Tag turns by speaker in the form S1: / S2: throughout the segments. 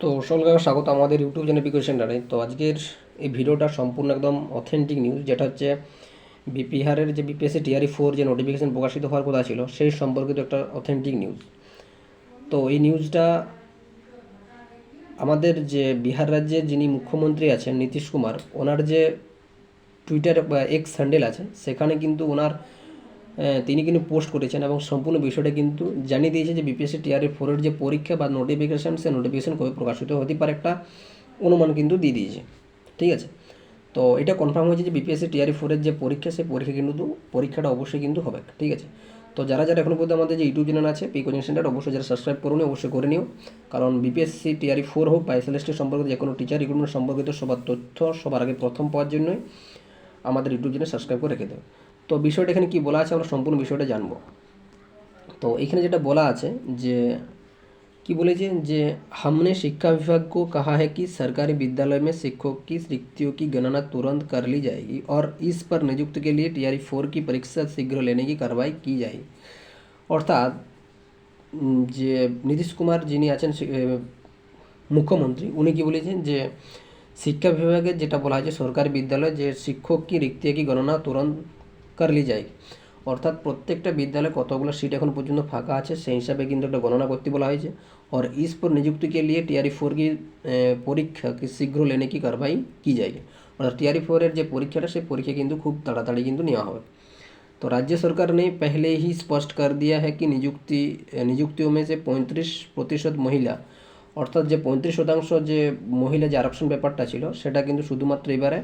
S1: তো সকলকে স্বাগত আমাদের ইউটিউব চ্যানেল পিকো সেন্টারে। তো আজকের এই ভিডিওটা সম্পূর্ণ একদম অথেন্টিক নিউজ যেটা হচ্ছে বিহারের যে বিপিএসসি টিআরই ফোর যে নোটিফিকেশন প্রকাশিত হওয়ার কথা ছিল, সেই সম্পর্কিত একটা অথেন্টিক নিউজ তো এই নিউজটা আমাদের যে বিহার রাজ্যের যিনি মুখ্যমন্ত্রী আছেন নীতিশ কুমার, ওনার যে টুইটার বা এক্স হ্যান্ডেল আছে, সেখানে কিন্তু ওনার তিনি কিন্তু পোস্ট করেছেন এবং সম্পূর্ণ বিষয়টা কিন্তু জানিয়ে দিয়েছে যে বিপিএসসি টিআরএ ফোরের যে পরীক্ষা বা নোটিফিকেশান সে নোটিফিকেশান কবে প্রকাশিত হতে পারে একটা অনুমান কিন্তু দিয়ে দিয়েছে। ঠিক আছে? তো এটা কনফার্ম হয়েছে যে বিপিএসসি টিআরই ফোরের যে পরীক্ষা, সেই পরীক্ষা কিন্তু, পরীক্ষাটা অবশ্যই কিন্তু হবে। ঠিক আছে? তো যারা যারা এখনও পর্যন্ত আমাদের যে ইউটিউব চ্যানেল আছে পি কোচিং সেন্টার অবশ্যই যারা সাবস্ক্রাইব করুন, অবশ্যই করে নিও। কারণ বিপিএসসি টিআরই ফোর হোক বা এসএলএসটি সম্পর্কিত যে কোনো টিচার রিক্রুটমেন্ট সম্পর্কিত সবার তথ্য সবার আগে প্রথম পাওয়ার জন্যই আমাদের ইউটিউব চ্যানেল সাবস্ক্রাইব করে রেখে দেবে। তো বিষয়টা এখানে কী বলা আছে আমরা সম্পূর্ণ বিষয়টা জানবো তো এখানে যেটা বলা আছে যে কি বলেছে যে हमने शिक्षा विभाग को कहा है कि सरकारी विद्यालय में शिक्षकों की रिक्तियों की गणना तुरंत कर ली जाएगी और इस पर नियुक्ति के लिए टीआरई फोर की परीक्षा शीघ्र लेने की कार्रवाई की जाएगी অর্থাৎ উম, যে নীতিশ কুমার যিনি আছেন সে- এ, মুখ্যমন্ত্রী উনি কি বলেছেন যে শিক্ষা বিভাগের যেটা বলা হয়েছে সরকারি বিদ্যালয়ে যে শিক্ষক কি রিক্তি কি গণনা তুরন্ত কার্লি যায়। অর্থাৎ প্রত্যেকটা বিদ্যালয়ে কতগুলো সিট এখন পর্যন্ত ফাঁকা আছে, সেই হিসাবে কিন্তু একটা গণনা করতে বলা হয়েছে। আর ইসপোর पर नियुक्ति লিয়ে लिए ফোর কি পরীক্ষা কি শীঘ্র লেনে কি কারবাই, কি যায়। অর্থাৎ টিআরই ফোরের যে পরীক্ষাটা, সেই পরীক্ষা কিন্তু খুব তাড়াতাড়ি কিন্তু নেওয়া হবে। তো রাজ্য সরকার ने पहले ही स्पष्ट कर दिया है নিযুক্তি নিযুক্তি नियुक्तियों পঁয়ত্রিশ প্রতিশত মহিলা, অর্থাৎ যে পঁয়ত্রিশ শতাংশ যে মহিলা যে আরক্ষণ ব্যাপারটা ছিল, সেটা কিন্তু শুধুমাত্র এবারে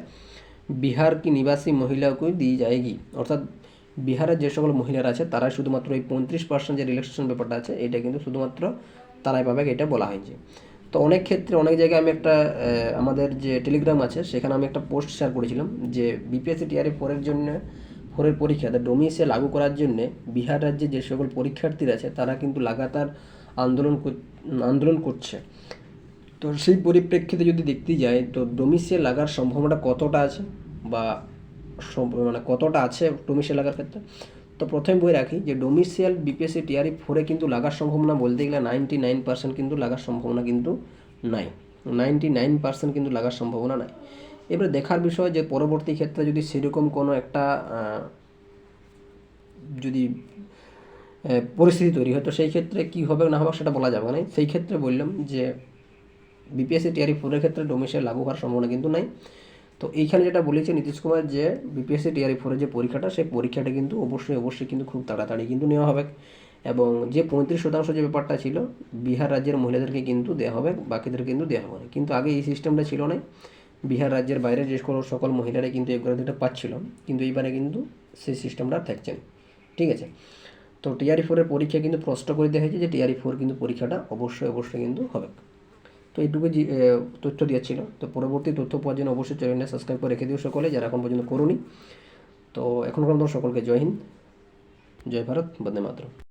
S1: বিহার কি নিবাসী মহিলাকেই দিয়ে যায়গি। অর্থাৎ বিহারের যে সকল মহিলারা আছে, তারাই শুধুমাত্র এই পঁয়ত্রিশ পার্সেন্ট যে রিল্যাক্সেশন ব্যাপারটা আছে, এটা কিন্তু শুধুমাত্র তারাই পাবে এটা বলা হয়েছে। তো অনেক ক্ষেত্রে, অনেক জায়গায় আমি একটা আমাদের যে টেলিগ্রাম আছে, সেখানে আমি একটা পোস্ট শেয়ার করেছিলাম যে বিপিএসসি টিআরএ ফোরের জন্য ফোরের পরীক্ষাতে ডোমিসে লাগু করার জন্য বিহার রাজ্যে যে সকল পরীক্ষার্থীরা আছে, তারা কিন্তু লাগাতার আন্দোলন আন্দোলন করছে। তো সেই পরিপ্রেক্ষিতে যদি দেখতে যাই, তো ডোমিসিয়াল লাগার সম্ভাবনাটা কতটা আছে? বা মানে কতটা আছে ডোমিসিয়াল লাগার ক্ষেত্রে? তো প্রথমে বই রাখি যে ডোমিসিয়াল বিপিএসসি টিআরই ফোরে কিন্তু লাগার সম্ভাবনা বলতে গেলে নাইনটি নাইন পার্সেন্ট কিন্তু লাগার সম্ভাবনা কিন্তু নাই। নাইনটি নাইন পার্সেন্ট কিন্তু লাগার সম্ভাবনা নাই। এবারে দেখার বিষয় যে পরবর্তী ক্ষেত্রে যদি সেরকম কোনো একটা যদি পরিস্থিতি তৈরি হয়, তো সেই ক্ষেত্রে কী হবে না হবে সেটা বলা যাবে না। সেই ক্ষেত্রে বললাম যে বিপিএসসি টিআরই ফোরের ক্ষেত্রে ডোমিসিয়াল লাগু হওয়ার সম্ভাবনা কিন্তু নাই। তো এইখানে যেটা বলেছে নীতিশ কুমার যে বিপিএসসি টিআরই ফোরের যে পরীক্ষাটা, সেই পরীক্ষাটা কিন্তু অবশ্যই অবশ্যই কিন্তু খুব তাড়াতাড়ি কিন্তু নেওয়া হবে। এবং যে পঁয়ত্রিশ শতাংশ যে ব্যাপারটা ছিল, বিহার রাজ্যের মহিলাদেরকে কিন্তু দেওয়া হবে, বাকিদের কিন্তু দেওয়া হবে না। কিন্তু আগে এই সিস্টেমটা ছিল না বিহার রাজ্যের বাইরে যে সকল সকল মহিলারা কিন্তু এই গ্রাধিটা পাচ্ছিল, কিন্তু এইবারে কিন্তু সেই সিস্টেমটা থাকছে না। ঠিক আছে? তো টিআরই ফোরের পরীক্ষা কিন্তু প্রশ্ন করে দেওয়া হয়েছে যে টিআরই ফোর কিন্তু পরীক্ষাটা অবশ্যই অবশ্যই কিন্তু হবে। তো এইটুকু তথ্য দিয়েছিল। তো পরবর্তী তথ্য পাওয়ার জন্য অবশ্যই চ্যানেলটা সাবস্ক্রাইব করে রেখে দিও সকলে, যারা এখন পর্যন্ত করুনি। তো এখন পর্যন্ত সকলকে জয় হিন্দ, জয় ভারত, বন্দে মাতরম।